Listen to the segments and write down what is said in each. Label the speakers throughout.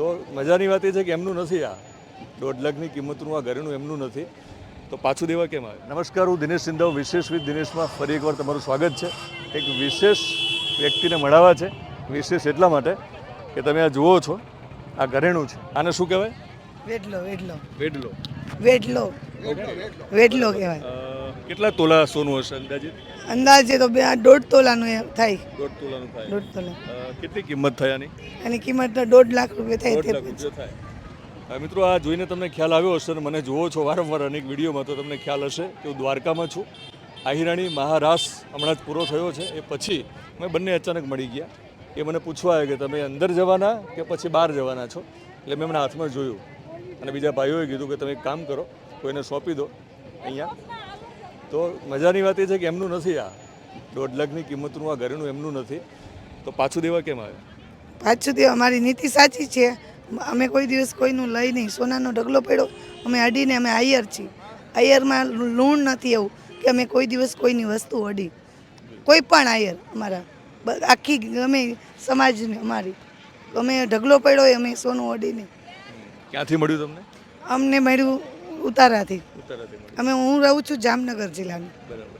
Speaker 1: તો મજાની વાત એ છે કે એમનું નથી આ. દોઢ લાખની કિંમતનું આ ઘરેણું એમનું નથી. તો પાછું દેવા કેમ આવે? નમસ્કાર હું દિનેશ સિંધાવ વિશેષ વિથ દિનેશમાં ફરી એકવાર તમારું સ્વાગત છે. એક વિશેષ વ્યક્તિને મળાવવા છે. વિશેષ એટલા માટે કે તમે આ જુઓ છો આ ઘરેણું છે. આને શું કહેવાય?
Speaker 2: વેટલો વેટલો
Speaker 1: વેડલો.
Speaker 2: વેટલો વેટલો કહેવાય.
Speaker 1: કેટલા તોલા સોનું હશે અંદાજિત?
Speaker 2: અંદાજે તો બે દોઢ તોલાનું થાય.
Speaker 1: દોઢ તોલાનું થાય.
Speaker 2: દોઢ તોલા.
Speaker 1: કેટલી કિંમત થાય આની?
Speaker 2: એની કિંમત તો દોઢ લાખ રૂપિયા થાય
Speaker 1: દોઢ લાખ રૂપિયા થાય. મિત્રો આ જોઈને તમને ખ્યાલ આવ્યો હશે અને મને જુઓ છો વારંવાર અનેક વિડીયોમાં તો તમને ખ્યાલ હશે કે હું દ્વારકામાં છું. આહિરાણી મહારાસ હમણાં જ પૂરો થયો છે. એ પછી મેં બંને અચાનક મળી ગયા. એ મને પૂછવા આવ્યો કે તમે અંદર જવાના કે પછી બહાર જવાના છો? એટલે મેં એમના હાથમાં જોયું. અને બીજા ભાઈઓએ કીધું કે તમે એક કામ કરો કોઈને સોંપી દો અહીંયા. તો મજાની વાત એ છે કે એમનું નથી આ. દોઢ લાખની કિંમતનું આ ઘરેણું એમનું નથી. તો પાછું દેવા કેમ આવે
Speaker 2: પાછું દેવા અમારી નીતિ સાચી છે. અમે કોઈ દિવસ કોઈનું લઈ નહીં. સોનાનો ઢગલો પડ્યો. અમે અડીને અમે આયર છીએ. આયરમાં લૂણ નથી એવું કે અમે કોઈ દિવસ કોઈની વસ્તુ અડી. કોઈ પણ આયર અમારા. આખી ગમે સમાજને અમારી. અમે ઢગલો પડ્યો અમે સોનું અડી નહીં
Speaker 1: ક્યાંથી મળ્યું તમને?
Speaker 2: અમને મળ્યું ઉતારાથી. અમે હું રહું છું જામનગર જિલ્લાની.
Speaker 1: બરાબર.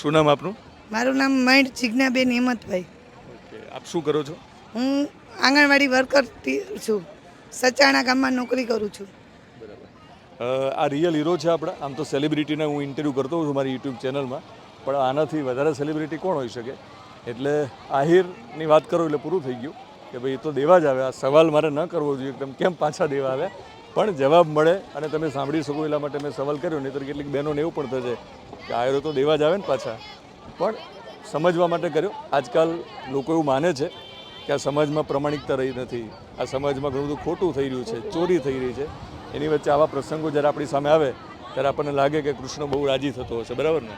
Speaker 1: શું નામ આપનું?
Speaker 2: મારું નામ મૈંડ જિજ્ઞાબેન હિંમતભાઈ.
Speaker 1: આપ શું કરો છો?
Speaker 2: હું આંગણવાડી વર્કર છું. સચાણા ગામમાં નોકરી કરું છું.
Speaker 1: બરાબર. આ રિયલ હીરો છે આપણા. આમ તો સેલિબ્રિટીને હું ઇન્ટરવ્યૂ કરતો હોઉં છું મારી યુટ્યુબ ચેનલમાં. પણ આનાથી વધારે સેલિબ્રિટી કોણ હોઈ શકે? એટલે આહિરની વાત કરો એટલે પૂરું થઈ ગયું કે ભાઈ એ તો દેવા જ આવે. આ સવાલ મારે ન કરવો જોઈએ. એકદમ કેમ પાછા દેવા આવે પણ જવાબ મળે અને તમે સાંભળી શકો એટલા માટે મેં સવાલ કર્યો નહીં તો કેટલીક બહેનોને એવું પણ થશે કે આયરો તો દેવા જ આવે ને પાછા. પણ સમજવા માટે કર્યો. આજકાલ લોકો એવું માને છે કે આ સમાજમાં પ્રમાણિકતા રહી નથી. આ સમાજમાં ઘણું બધું ખોટું થઈ રહ્યું છે ચોરી થઈ રહી છે. એની વચ્ચે આવા પ્રસંગો જ્યારે આપણી સામે આવે ત્યારે આપણને લાગે કે કૃષ્ણ બહુ રાજી થતો હશે. બરાબર ને?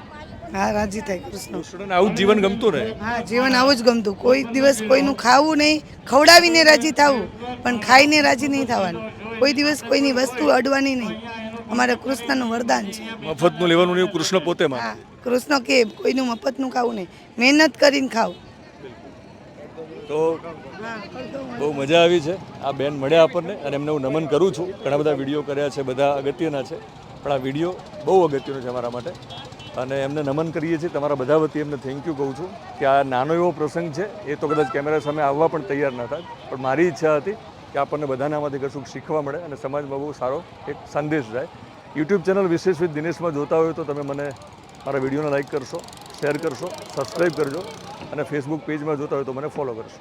Speaker 2: હા રાજી થાય કૃષ્ણ.
Speaker 1: કૃષ્ણને આવું જીવન ગમતું ને
Speaker 2: હા જીવન આવું જ ગમતું. કોઈ દિવસ કોઈનું ખાવું નહીં ખવડાવીને રાજી થવું પણ ખાઈને રાજી નહીં થવાનું. કોઈ દિવસ કોઈની વસ્તુ અડવાની નહીં. અમારે કૃષ્ણનું વરદાન છે.
Speaker 1: મફતનું લેવાનું નહીં કૃષ્ણ પોતે
Speaker 2: હા કૃષ્ણ કે કોઈનું મફતનું ખાવું નહીં. મહેનત કરીને ખાવ.
Speaker 1: તો બહુ મજા આવી છે. આ બેન મળ્યા આપણને અને એમને હું નમન કરું છું. ઘણા બધા વીડિયો કર્યા છે બધા અગત્યના છે. પણ આ વીડિયો બહુ અગત્યનો છે અમારા માટે. અને એમને નમન કરીએ છીએ. તમારા બધા વતી એમને થેન્ક યુ કહું છું કે આ નાનો એવો પ્રસંગ છે. એ તો કદાચ કેમેરા સામે આવવા પણ તૈયાર ન થાય પણ મારી ઈચ્છા હતી કે આપણને બધાને આમાંથી કશું શીખવા મળે અને સમાજમાં બહુ સારો એક સંદેશ જાય. યુટ્યુબ ચેનલ વિશેષ વિથ દિનેશમાં જોતા હોય તો તમે મને મારા વિડીયોને લાઇક કરશો શેર કરશો સબસ્ક્રાઈબ કરજો અને ફેસબુક પેજમાં જોતા હોય તો મને ફોલો કરશો.